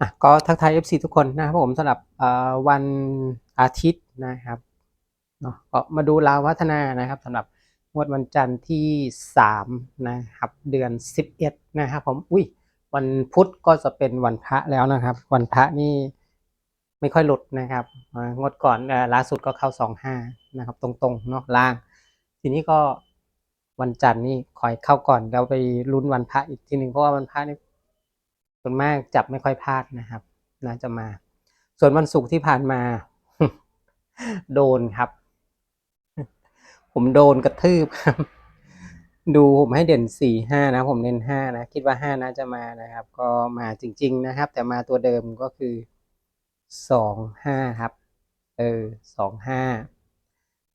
อะก็ทักทาย FC ทุกคนนะครับผมสำหรับวันอาทิตย์นะครับเนาะก็มาดูลาวพัฒนานะครับสำหรับงวดวันจันทร์ที่ 3 นะครับ เดือน 11 นะครับผมอุ้ยวันพุธก็จะเป็นวันพระแล้วนะครับ วันพระนี่ไม่ค่อยหลุดนะครับงดก่อนล่าสุดก็เข้า 25 นะครับ ตรงๆเนาะล่าง ทีนี้ก็วันจันทร์นี่คอยเข้าก่อนแล้วไปลุ้นวันพระอีกทีหนึ่งเพราะว่าวันพระนี่ ส่วนมากจับไม่ค่อยพลาดนะครับน่าจะมา ส่วนวันศุกร์ที่ผ่านมา โดนครับ ผมโดนกระทืบครับ ดูผมให้เด่นสี่ห้านะ ผมเน้นห้านะ คิดว่าห้าน่าจะมานะครับ ก็มาจริง ๆ นะครับ แต่มาตัวเดิมก็คือสองห้าครับ เออสองห้า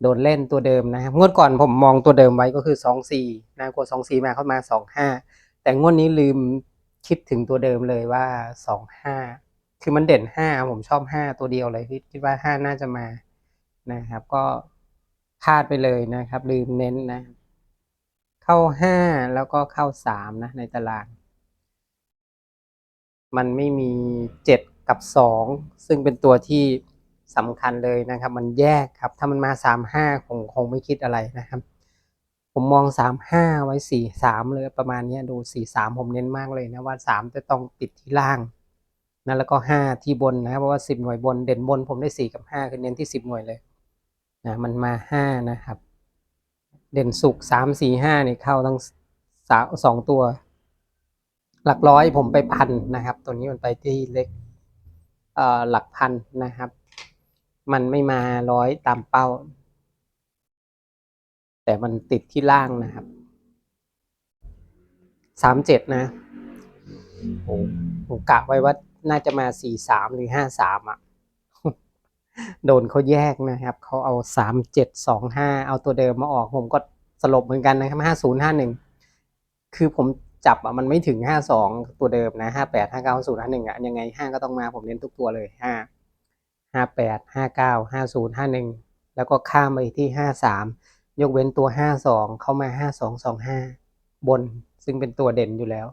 โดนเล่นตัวเดิมนะครับงวดก่อนผมมองตัวเดิมไว้ก็คือสองสี่นะกลัวสองสี่มาเข้ามาสองห้าแต่งวดนี้ลืม คิดถึงตัวเดิมเลยว่าสองห้าคือมันเด่นห้าผมชอบห้าตัวเดียวเลยคิดคิดว่าห้าน่าจะมานะครับ ก็พลาดไปเลยนะครับ ลืมเน้นนะ เข้าห้าแล้วก็เข้าสามนะ ในตาราง มันไม่มีเจ็ดกับสองซึ่งเป็นตัวที่สำคัญเลยนะครับ มันแยกครับ ถ้ามันมาสามห้าคงคงไม่คิดอะไรนะครับ ผมมองสามห้าไว้สี่สามเลยประมาณนี้ดูสี่สามผมเน้นมากเลยนะว่าสามจะต้องติดที่ล่างนะแล้วก็ห้าที่บนนะเพราะว่าสิบหน่วยบนเด่นบนผมได้สี่กับห้าคือเน้นที่สิบหน่วยเลยนะมันมาห้านะครับ เด่นสุกสามสี่ห้าเนี่ยเข้าทั้งสาสองตัว หลักร้อยผมไปพันนะครับ ตัวนี้มันไปที่เล็กเอ่อหลักพันนะครับ มันไม่มาร้อยตามเป้า แต่มันติดที่ล่างนะครับสามเจ็ดนะโอ้ผมกะไว้ว่าน่าจะมาสี่สามหรือห้าสามอะ โดนเขาแยกนะครับ เขาเอาสามเจ็ดสองห้าเอาตัวเดิมมาออก ผมก็สลบเหมือนกันนะครับห้าศูนย์ห้าหนึ่งคือผมจับอะมันไม่ถึงห้าสองตัวเดิมนะห้าแปดห้าเก้าศูนย์ห้าหนึ่งอะยังไงห้าก็ต้องมาผมเน้นทุกตัวเลยห้าห้าแปดห้าเก้าห้าศูนย์ห้าหนึ่งแล้วก็ข้ามไปที่ห้าสาม ยกเว้นตัวห้าสองเข้ามาห้าสองสองห้าบน ซึ่งเป็นตัวเด่นอยู่แล้ว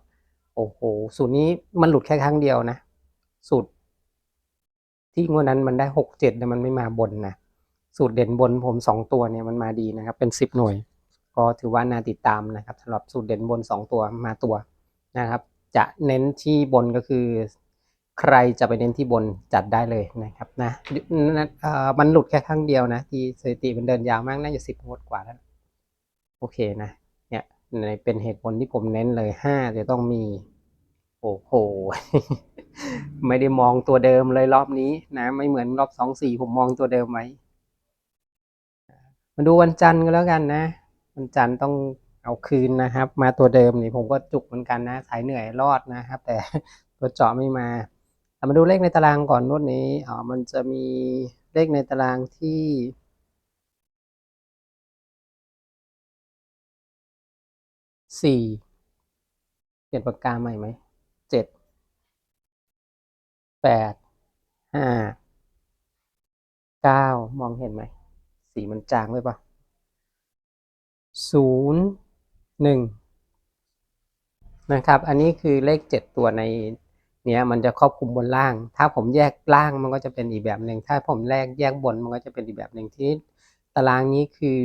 โอ้โห สูตรนี้มันหลุดแค่ครั้งเดียวนะ สูตร ที่งวดนั้นมันได้หกเจ็ดแต่มันไม่มาบนนะ สูตรเด่นบนผมสองตัวเนี่ยมันมาดีนะครับ เป็นสิบหน่วย ก็ถือว่าน่าติดตามนะครับสำหรับสูตรเด่นบนสองตัวมาตัวนะครับ จะเน้นที่บนก็คือ ใครจะไปเน้นที่บนจัดได้เลยนะครับนะมันหลุดแค่ครั้งเดียวนะ ที่สถิติมันเดินยาวมากน่าจะสิบงวดกว่าแล้ว โอเคนะเนี่ยในเป็นเหตุผลที่ผมเน้นเลยห้าจะต้องมี โอ้โห ไม่ได้มองตัวเดิมเลยรอบนี้นะ ไม่เหมือนรอบสองสี่ผมมองตัวเดิมไว้มาดูวันจันทร์ก็แล้วกันนะ วันจันทร์ต้องเอาคืนนะครับ มาตัวเดิมนี่ผมก็จุกเหมือนกันนะสายเหนื่อยรอดนะครับ แต่ตัวเจาะไม่มา เอามาดูเลขในตารางก่อนนวดนี้อ๋อมันจะมีเลขในตารางที่สี่เปลี่ยนปากกาใหม่ไหมเจ็ดแปดห้าเก้ามองเห็นไหม สีมันจางเลยปะศูนย์หนึ่งนะครับ อันนี้คือเลขเจ็ดตัวใน เนี้ยมันจะครอบคลุมบนล่าง ถ้าผมแยกล่างมันก็จะเป็นอีกแบบหนึ่งถ้าผมแยกแยกบนมันก็จะเป็นอีกแบบหนึ่งที่ตารางนี้คือ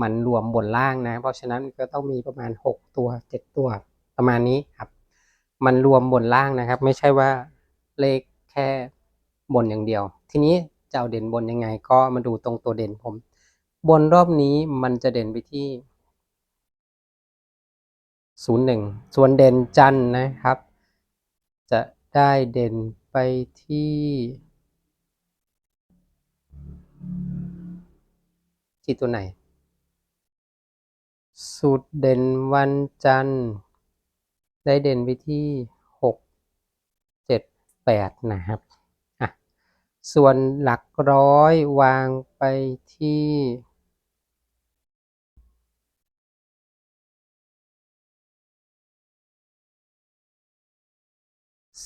มันรวมบนล่างนะ เพราะฉะนั้นก็ต้องมีประมาณหกตัวเจ็ดตัวประมาณนี้ครับ มันรวมบนล่างนะครับ ไม่ใช่ว่าเลขแค่บนอย่างเดียว ทีนี้จะเอาเด่นบนยังไง ก็มาดูตรงตัวเด่นผม บนรอบนี้มันจะเด่นไปที่ศูนย์หนึ่งส่วนเด่นจันนะครับ ได้เด่นไปที่ที่ตัวไหน สูตรเด่นวันจันทร์ ได้เด่นไปที่หกเจ็ดแปดนะครับอะส่วนหลักร้อยวางไปที่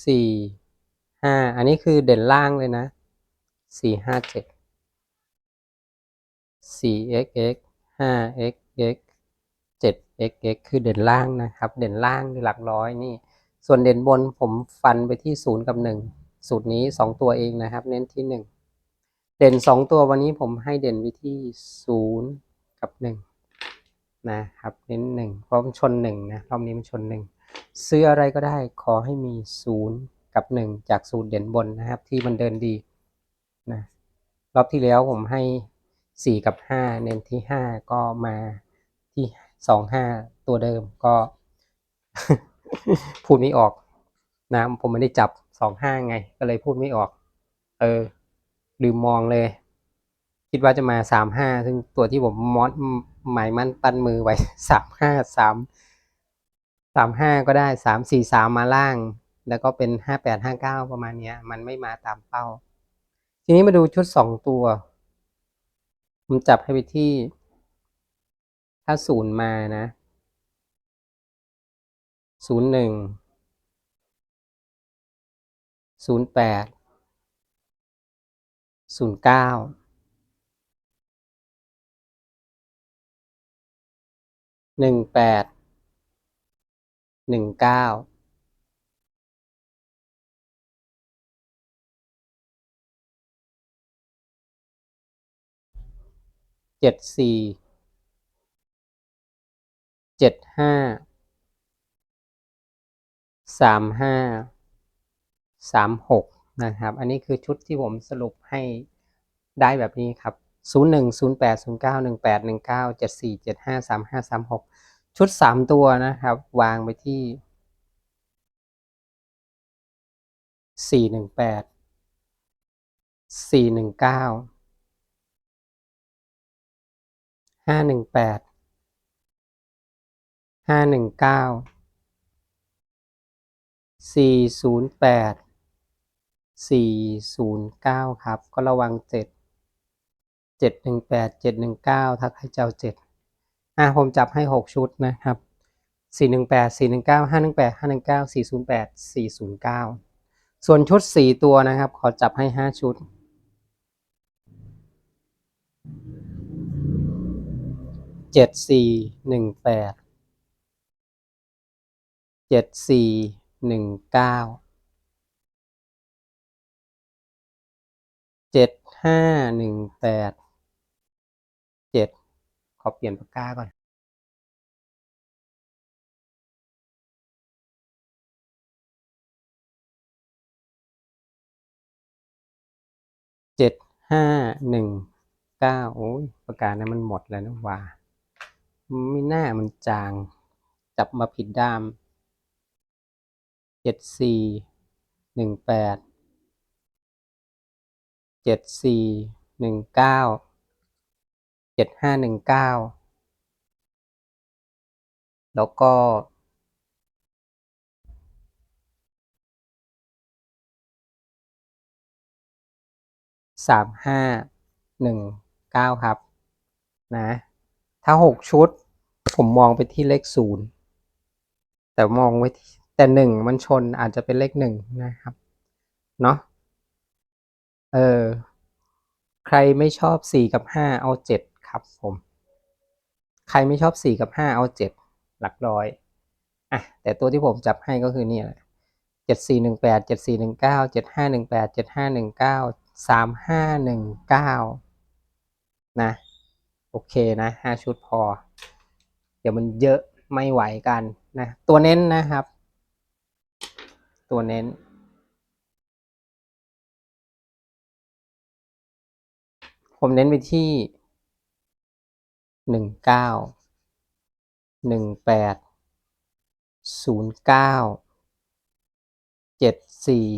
สี่ห้าอันนี้คือเด่นล่างเลยนะสี่ห้าเจ็ดสี่ xx ห้า xx เจ็ด xx คือเด่นล่างนะครับ เด่นล่างคือหลักร้อยนี่ ส่วนเด่นบนผมฟันไปที่ศูนย์กับหนึ่งสูตรนี้สองตัวเองนะครับ เน้นที่หนึ่งเด่นสองตัววันนี้ผมให้เด่นไวิที่ศูนย์กับหนึ่งนะครับ เน้นหนึ่งเพราะมันชนหนึ่งนะรอบนี้มันชนหนึ่ง ซื้ออะไรก็ได้ขอให้มีศูนย์กับหนึ่งจากสูตรเด่นบนนะครับ ที่มันเดินดีนะรอบที่แล้วผมให้สี่กับห้าเน้นที่ห้าก็มาที่สองห้าตัวเดิมก็ พูดไม่ออกนะผมไม่ได้จับสองห้าไง ก็เลยพูดไม่ออก เออ ลืมมองเลย คิดว่าจะมาสามห้าซึ่งตัวที่ผมมอดหมายมั่นปั้นมือไว้สามห้าสาม สามห้าก็ได้สามสี่สามมาล่าง แล้วก็เป็นห้าแปดห้าเก้าประมาณเนี้ย มันไม่มาตามเป้า ทีนี้มาดูชุดสองตัว ผมจับให้ไปที่ ถ้าศูนย์มานะศูนย์หนึ่งศูนย์แปดศูนย์เก้าหนึ่งแปด หนึ่งเก้าเจ็ดสี่เจ็ดห้าสามห้าสามหกนะครับ อันนี้คือชุดที่ผมสรุปให้ได้แบบนี้ครับศูนย์หนึ่งศูนย์แปดศูนย์เก้าหนึ่งแปดหนึ่งเก้าเจ็ดสี่เจ็ดห้าสามห้าสามหก ชุดสามตัวนะครับ วางไปที่สี่หนึ่งแปดสี่หนึ่งเก้าห้าหนึ่งแปดห้าหนึ่งเก้าสี่ศูนย์แปดสี่ศูนย์เก้าครับ ก็ระวังเจ็ดเจ็ดหนึ่งแปดเจ็ดหนึ่งเก้าถ้าใครเจ้าเจ็ด อะผมจับให้หกชุดนะครับสี่หนึ่งแปดสี่หนึ่งเก้าห้าหนึ่งแปดห้าหนึ่งเก้าสี่ศูนย์แปดสี่ศูนย์เก้าส่วนชุดสี่ตัวนะครับ ขอจับให้ห้าชุด เจ็ดสี่หนึ่งแปดเจ็ดสี่หนึ่งเก้าเจ็ดห้าหนึ่งแปดเจ็ด ขอเปลี่ยนปากกาก่อนเจ็ดห้าหนึ่งเก้าโอ้ยปากกานั้นมันหมดแล้วนะว่าไม่น่ามันจางจับมาผิดด้ามเจ็ดสี่หนึ่งแปดเจ็ดสี่หนึ่งเก้า เจ็ดห้าหนึ่งเก้าแล้วก็ สามห้าหนึ่งเก้าครับ นะ ถ้าหกชุด ผมมองไปที่เลขศูนย์แต่มองไว้แต่หนึ่งมันชนอาจจะเป็นเลขหนึ่งนะครับ เนาะเออ ใครไม่ชอบสี่กับห้าเอาเจ็ด ครับผม ใครไม่ชอบสี่กับห้าเอาเจ็ดหลักร้อยอะแต่ตัวที่ผมจับให้ก็คือนี่แหละเจ็ดสี่หนึ่งแปดเจ็ดสี่หนึ่งเก้าเจ็ดห้าหนึ่งแปดเจ็ดห้าหนึ่งเก้าสามห้าหนึ่งเก้านะ โอเคนะห้าชุดพอ เดี๋ยวมันเยอะไม่ไหวกันนะ ตัวเน้นนะครับ ตัวเน้นผมเน้นไปที่ หนึ่งเก้าหนึ่งแปดศูนย์เก้าเจ็ดสี่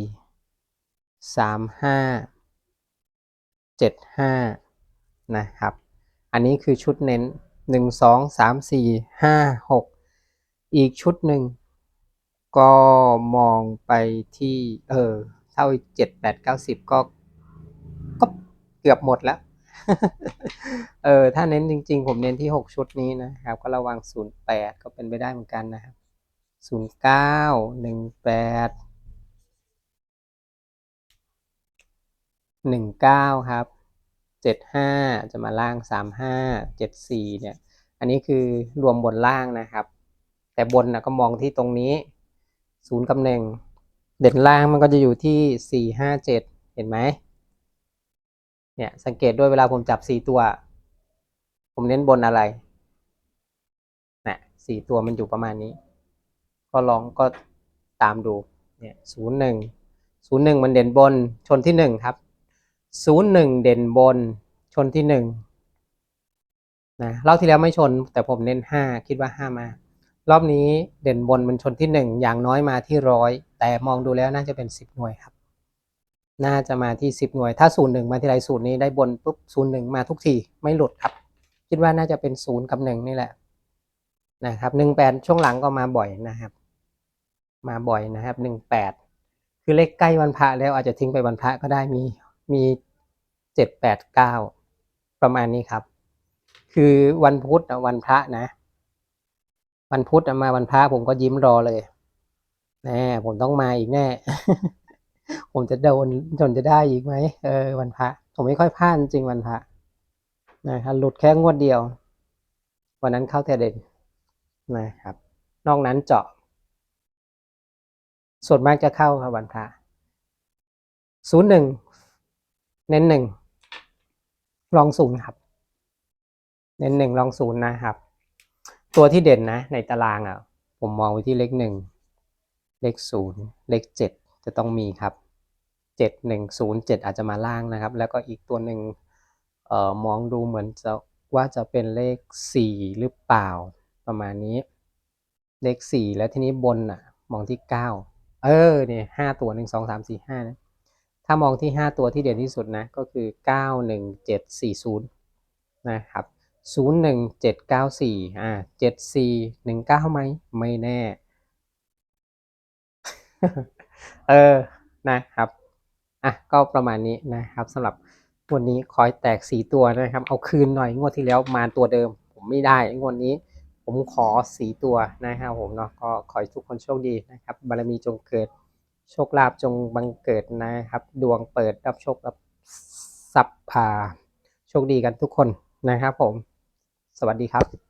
สามห้าเจ็ดห้านะครับ อันนี้คือชุดเน้นหนึ่งสองสามสี่ห้าหกอีกชุดหนึ่งก็มองไปที่ เออเท่าเจ็ดแปดเก้าสิบก็ ก็เกือบหมดแล้ว เออถ้าเน้นจริง ๆ ผมเน้นที่หกชุดนี้นะครับ ก็ระวังศูนย์แปดก็เป็นไปได้เหมือนกันนะครับศูนย์เก้าหนึ่งแปดหนึ่งเก้าครับเจ็ดห้าจะมาล่างสามห้าเจ็ดสี่เนี่ย อันนี้คือรวมบนล่างนะครับ แต่บนนะก็มองที่ตรงนี้ศูนย์กับหนึ่งเด่นล่างมันก็จะอยู่ที่สี่ห้าเจ็ดเห็นไหม เนี่ยสังเกตด้วยเวลาผมจับสี่ตัว ผมเน้นบนอะไรนะสี่ตัวมันอยู่ประมาณนี้ ก็ลองก็ตามดูเนี่ยศูนย์หนึ่งศูนย์หนึ่งมันเด่นบนชนที่หนึ่งครับศูนย์หนึ่งเด่นบนชนที่หนึ่งนะรอบที่แล้วไม่ชนแต่ผมเน้นห้าคิดว่าห้ามารอบนี้เด่นบนมันชนที่หนึ่งอย่างน้อยมาที่ร้อยแต่มองดูแล้วน่าจะเป็นสิบหน่วยครับ น่าจะมาที่สิบหน่วย ถ้าศูนย์หนึ่งมาที่ไรศูนย์นี้ได้บนปุ๊บศูนย์หนึ่งมาทุกที ไม่หลุดครับ คิดว่าน่าจะเป็นศูนย์กับหนึ่งนี่แหละนะครับหนึ่งแปดช่วงหลังก็มาบ่อยนะครับ มาบ่อยนะครับหนึ่งแปดคือเลขใกล้วันพระแล้วอาจจะทิ้งไปวันพระก็ได้มีมีเจ็ดแปดเก้าประมาณนี้ครับ คือวันพุธวันพระนะ วันพุธมาวันพระผมก็ยิ้มรอเลยแน่ผมต้องมาอีกแน่ ผมจะโดนจนจะได้อีกไหมเออวันพระผมไม่ค่อยพลาดจริงวันพระนะครับหลุดแค่งวดเดียว วันนั้นเข้าแต่เด่นนะครับ นอกนั้นเจาะ ส่วนมากจะเข้าครับวันพระศูนย์หนึ่งเน้นหนึ่งลองศูนย์ครับ เน้นหนึ่งลองศูนย์นะครับ ตัวที่เด่นนะ ในตารางอะ ผมมองไว้ที่เลขหนึ่งเลขศูนย์เลขเจ็ด จะต้องมีครับเจ็ดหนึ่งศูนย์เจ็ดอาจจะมาล่างนะครับ แล้วก็อีกตัวหนึ่งออมองดูเหมือนจะว่าจะเป็นเลขสี่หรือเปล่า ประมาณนี้ เลขสี่แล้วทีนี้บนอะ มองที่เก้าเออเนี่ยห้าตัวหนึ่งสองสามสี่ห้านะถ้ามองที่ห้าตัวที่เด่นที่สุดนะ ก็คือเก้าหนึ่งเจ็ดสี่ศูนย์นะครับศูนย์หนึ่งเจ็ดเก้าสี่อ่าเจ็ดสี่หนึ่งเก้าไหม ไม่แน่ เออนะครับอะก็ประมาณนี้นะครับสำหรับวดนี้คอยแตกสีตัวนะครับ เอาคืนหน่อยงวดที่แล้วมาตัวเดิม ผมไม่ได้งวดนี้ ผมขอสีตัวนะครับผมเนาะก็ขอให้ทุกคนโชคดีนะครับ บารมีจงเกิด โชคลาภจงบังเกิดนะครับ ดวงเปิดรับโชครับทรัพพาโชคดีกันทุกคนนะครับผม สวัสดีครับ